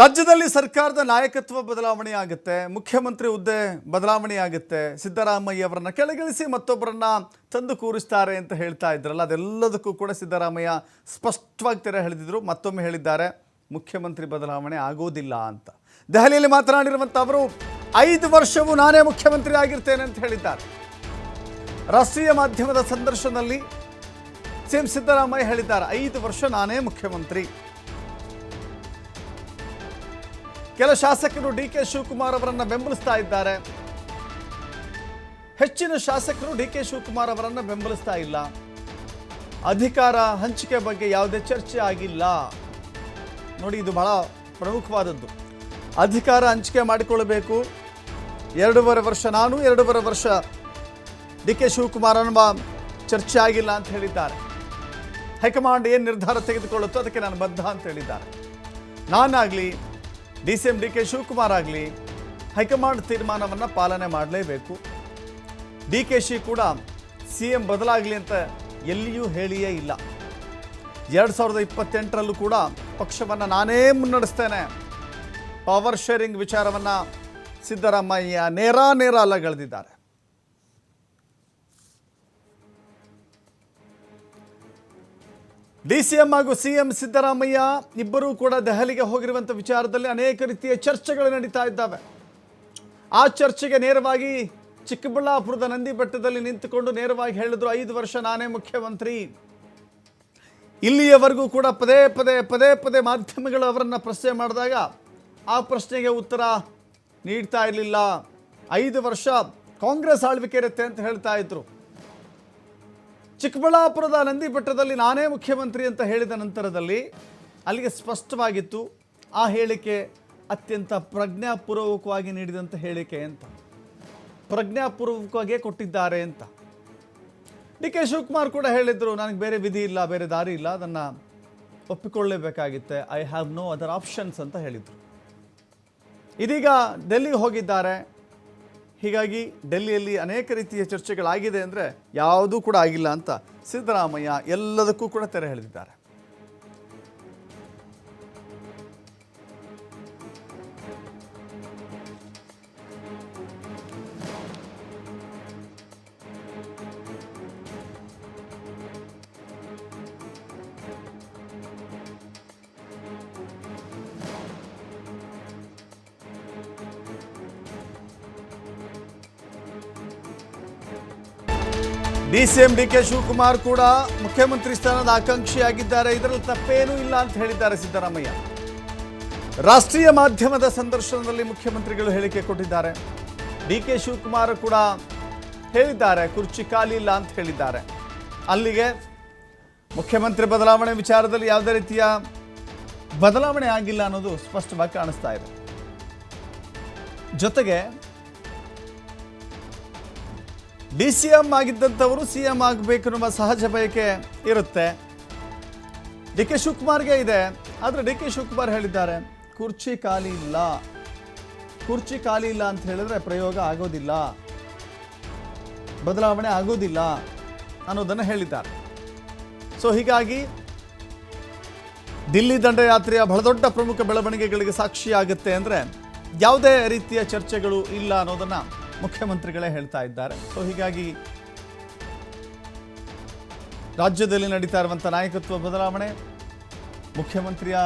ರಾಜ್ಯದಲ್ಲಿ ಸರ್ಕಾರದ ನಾಯಕತ್ವ ಬದಲಾವಣೆ ಆಗುತ್ತೆ ಮುಖ್ಯಮಂತ್ರಿ ಹುದ್ದೆ ಬದಲಾವಣೆ ಆಗುತ್ತೆ ಸಿದ್ದರಾಮಯ್ಯ ಅವರನ್ನ ಕೆಳಗಿಳಿಸಿ ಮತ್ತೊಬ್ಬರನ್ನ ತಂದು ಕೂರಿಸ್ತಾರೆ ಅಂತ ಹೇಳ್ತಾ ಇದ್ರಲ್ಲ, ಅದೆಲ್ಲದಕ್ಕೂ ಕೂಡ ಸಿದ್ದರಾಮಯ್ಯ ಸ್ಪಷ್ಟವಾಗಿ ತೆರೆ ಹೇಳಿದ್ರು ಮತ್ತೊಮ್ಮೆ ಹೇಳಿದ್ದಾರೆ, ಮುಖ್ಯಮಂತ್ರಿ ಬದಲಾವಣೆ ಆಗೋದಿಲ್ಲ ಅಂತ. ದೆಹಲಿಯಲ್ಲಿ ಮಾತನಾಡಿರುವಂಥ ಅವರು, ಐದು ವರ್ಷವೂ ನಾನೇ ಮುಖ್ಯಮಂತ್ರಿ ಆಗಿರ್ತೇನೆ ಅಂತ ಹೇಳಿದ್ದಾರೆ. ರಾಷ್ಟ್ರೀಯ ಮಾಧ್ಯಮದ ಸಂದರ್ಶನದಲ್ಲಿ ಸಿಎಂ ಸಿದ್ದರಾಮಯ್ಯ ಹೇಳಿದ್ದಾರೆ, ಐದು ವರ್ಷ ನಾನೇ ಮುಖ್ಯಮಂತ್ರಿ. ಕೆಲ ಶಾಸಕರು ಡಿ ಕೆ ಶಿವಕುಮಾರ್ ಅವರನ್ನು ಬೆಂಬಲಿಸ್ತಾ ಇದ್ದಾರೆ. ಹೆಚ್ಚಿನ ಶಾಸಕರು ಡಿ ಕೆ ಶಿವಕುಮಾರ್ ಅವರನ್ನು ಬೆಂಬಲಿಸ್ತಾ ಇಲ್ಲ. ಅಧಿಕಾರ ಹಂಚಿಕೆ ಬಗ್ಗೆ ಯಾವುದೇ ಚರ್ಚೆ ಆಗಿಲ್ಲ. ನೋಡಿ, ಇದು ಬಹಳ ಪ್ರಮುಖವಾದದ್ದು. ಅಧಿಕಾರ ಹಂಚಿಕೆ ಮಾಡಿಕೊಳ್ಳಬೇಕು. ಎರಡೂವರೆ ವರ್ಷ, ನಾನು ಎರಡೂವರೆ ವರ್ಷ ಡಿ ಕೆ ಶಿವಕುಮಾರ್ ಅನ್ನುವ ಚರ್ಚೆ ಆಗಿಲ್ಲ ಅಂತ ಹೇಳಿದ್ದಾರೆ. ಹೈಕಮಾಂಡ್ ಏನು ನಿರ್ಧಾರ ತೆಗೆದುಕೊಳ್ಳುತ್ತೋ ಅದಕ್ಕೆ ನಾನು ಬದ್ಧ ಅಂತ ಹೇಳಿದ್ದಾರೆ. ನಾನಾಗಲಿ D C M D K Shivakumar ಆಗಲಿ ಹೈಕಮಾಂಡ್ ತೀರ್ಮಾನವನ್ನು ಪಾಲನೆ ಮಾಡಲೇಬೇಕು. ಡಿ ಕೆ ಶಿ ಕೂಡ ಸಿ ಎಂ ಬದಲಾಗಲಿ ಅಂತ ಎಲ್ಲಿಯೂ ಹೇಳಿಯೇ ಇಲ್ಲ. ಎರಡು ಸಾವಿರದ ಇಪ್ಪತ್ತೆಂಟರಲ್ಲೂ ಕೂಡ ಪಕ್ಷವನ್ನು ನಾನೇ ಮುನ್ನಡೆಸ್ತೇನೆ. ಪವರ್ ಶೇರಿಂಗ್ ವಿಚಾರವನ್ನು ಸಿದ್ದರಾಮಯ್ಯ ನೇರ ನೇರ ಅಲ್ಲಗಳೆದಿದ್ದಾರೆ. ಡಿ ಸಿ ಎಂ ಹಾಗೂ ಸಿ ಎಂ ಸಿದ್ದರಾಮಯ್ಯ ಇಬ್ಬರೂ ಕೂಡ ದೆಹಲಿಗೆ ಹೋಗಿರುವಂಥ ವಿಚಾರದಲ್ಲಿ ಅನೇಕ ರೀತಿಯ ಚರ್ಚೆಗಳು ನಡೀತಾ ಇದ್ದಾವೆ. ಆ ಚರ್ಚೆಗೆ ನೇರವಾಗಿ ಚಿಕ್ಕಬಳ್ಳಾಪುರದ ನಂದಿ ಬೆಟ್ಟದಲ್ಲಿ ನಿಂತುಕೊಂಡು ನೇರವಾಗಿ ಹೇಳಿದ್ರು, ಐದು ವರ್ಷ ನಾನೇ ಮುಖ್ಯಮಂತ್ರಿ. ಇಲ್ಲಿಯವರೆಗೂ ಕೂಡ ಪದೇ ಪದೇ ಪದೇ ಪದೇ ಮಾಧ್ಯಮಗಳು ಅವರನ್ನು ಪ್ರಶ್ನೆ ಮಾಡಿದಾಗ ಆ ಪ್ರಶ್ನೆಗೆ ಉತ್ತರ ನೀಡ್ತಾ ಇರಲಿಲ್ಲ. ಐದು ವರ್ಷ ಕಾಂಗ್ರೆಸ್ ಆಳ್ವಿಕೆ ಇರುತ್ತೆ ಅಂತ ಹೇಳ್ತಾ ಇದ್ರು. ಚಿಕ್ಕಬಳ್ಳಾಪುರದ ನಂದಿ ಬೆಟ್ಟದಲ್ಲಿ ನಾನೇ ಮುಖ್ಯಮಂತ್ರಿ ಅಂತ ಹೇಳಿದ ನಂತರದಲ್ಲಿ ಅಲ್ಲಿಗೆ ಸ್ಪಷ್ಟವಾಗಿತ್ತು, ಆ ಹೇಳಿಕೆ ಅತ್ಯಂತ ಪ್ರಜ್ಞಾಪೂರ್ವಕವಾಗಿ ನೀಡಿದಂಥ ಹೇಳಿಕೆ ಅಂತ. ಪ್ರಜ್ಞಾಪೂರ್ವಕವಾಗಿಯೇ ಕೊಟ್ಟಿದ್ದಾರೆ ಅಂತ. ಡಿ ಕೆ ಶಿವಕುಮಾರ್ ಕೂಡ ಹೇಳಿದರು, ನನಗೆ ಬೇರೆ ವಿಧಿ ಇಲ್ಲ, ಬೇರೆ ದಾರಿ ಇಲ್ಲ, ಅದನ್ನು ಒಪ್ಪಿಕೊಳ್ಳಲೇಬೇಕಾಗಿತ್ತೆ I have no other options ಅಂತ ಹೇಳಿದರು. ಇದೀಗ ಡೆಲ್ಲಿಗೆ ಹೋಗಿದ್ದಾರೆ. ಹೀಗಾಗಿ ಡೆಲ್ಲಿಯಲ್ಲಿ ಅನೇಕ ರೀತಿಯ ಚರ್ಚೆಗಳಾಗಿದೆ ಅಂದರೆ ಯಾವುದೂ ಕೂಡ ಆಗಿಲ್ಲ ಅಂತ ಸಿದ್ದರಾಮಯ್ಯ ಎಲ್ಲದಕ್ಕೂ ಕೂಡ ತೆರೆ ಎಳೆದಿದ್ದಾರೆ. ಡಿ ಸಿ ಡಿ ಶಿವಕುಮಾರ್ ಕೂಡ ಮುಖ್ಯಮಂತ್ರಿ ಸ್ಥಾನದ ಆಕಾಂಕ್ಷಿಯಾಗಿದ್ದಾರೆ. ಇದರಲ್ಲಿ ತಪ್ಪೇನೂ ಇಲ್ಲ ಅಂತ ಹೇಳಿದ್ದಾರೆ ಸಿದ್ದರಾಮಯ್ಯ. ರಾಷ್ಟ್ರೀಯ ಮಾಧ್ಯಮದ ಸಂದರ್ಶನದಲ್ಲಿ ಮುಖ್ಯಮಂತ್ರಿಗಳು ಹೇಳಿಕೆ ಕೊಟ್ಟಿದ್ದಾರೆ. ಡಿ ಕೆ ಶಿವಕುಮಾರ್ ಕೂಡ ಹೇಳಿದ್ದಾರೆ, ಕುರ್ಚಿ ಖಾಲಿ ಇಲ್ಲ ಅಂತ ಹೇಳಿದ್ದಾರೆ. ಅಲ್ಲಿಗೆ ಮುಖ್ಯಮಂತ್ರಿ ಬದಲಾವಣೆ ವಿಚಾರದಲ್ಲಿ ಯಾವುದೇ ರೀತಿಯ ಬದಲಾವಣೆ ಆಗಿಲ್ಲ ಅನ್ನೋದು ಸ್ಪಷ್ಟವಾಗಿ ಕಾಣಿಸ್ತಾ ಇದೆ. ಜೊತೆಗೆ ಡಿ ಸಿ ಎಂ ಆಗಿದ್ದಂಥವರು ಸಿ ಎಂ ಆಗಬೇಕು ಅನ್ನುವ ಸಹಜ ಬಯಕೆ ಇರುತ್ತೆ. ಡಿ ಕೆ ಶಿವಕುಮಾರ್ಗೆ ಇದೆ, ಆದರೆ ಡಿ ಕೆ ಶಿವಕುಮಾರ್ ಹೇಳಿದ್ದಾರೆ, ಕುರ್ಚಿ ಖಾಲಿ ಇಲ್ಲ. ಕುರ್ಚಿ ಖಾಲಿ ಇಲ್ಲ ಅಂತ ಹೇಳಿದ್ರೆ ಪ್ರಯೋಗ ಆಗೋದಿಲ್ಲ. ಬದಲಾವಣೆ ಆಗೋದಿಲ್ಲ ಅನ್ನೋದನ್ನು ಹೇಳಿದ್ದಾರೆ. ಸೊ ಹೀಗಾಗಿ ದಿಲ್ಲಿ ದಂಡಯಾತ್ರೆಯ ಬಹಳ ದೊಡ್ಡ ಪ್ರಮುಖ ಬೆಳವಣಿಗೆಗಳಿಗೆ ಸಾಕ್ಷಿಯಾಗುತ್ತೆ ಅಂದರೆ ಯಾವುದೇ ರೀತಿಯ ಚರ್ಚೆಗಳು ಇಲ್ಲ ಅನ್ನೋದನ್ನು ಮುಖ್ಯಮಂತ್ರಿಗಳೇ ಹೇಳ್ತಾ ಇದ್ದಾರೆ. ಸೊ ಹೀಗಾಗಿ ರಾಜ್ಯದಲ್ಲಿ ನಡೀತಾ ಇರುವಂಥ ನಾಯಕತ್ವ ಬದಲಾವಣೆ ಮುಖ್ಯಮಂತ್ರಿಯ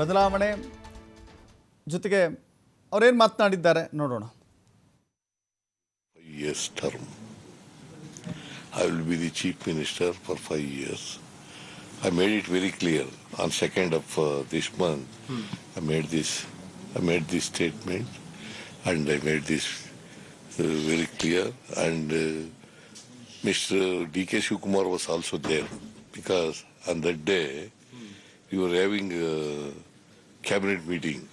ಬದಲಾವಣೆ ಜೊತೆಗೆ ಅವರೇನು ಮಾತನಾಡಿದ್ದಾರೆ ನೋಡೋಣ. Yes term I will be the chief minister for five years I made it very clear on second of this month I made this I made this statement and I made this very clear. And uh, Mr. D. K. Shivakumar was also there because on that day we were having a cabinet meeting.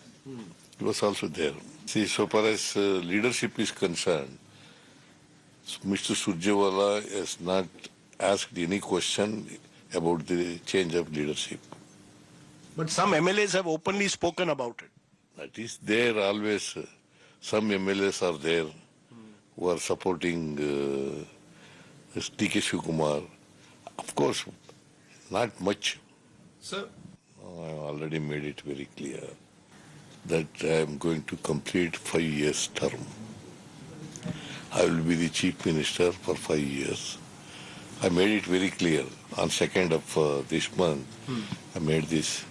He was also there. See, so far as uh, leadership is concerned, Mr. Surjewala has not asked any question about the change of leadership. But some MLAs have openly spoken about it. That is there always. uh, Some MLAs are there who are supporting uh, T.K. Shivakumar. Of course, not much. Sir, I already made it very clear. that I am going to complete five years term. I will be the chief minister for five years. I made it very clear on second of uh, this month. I made this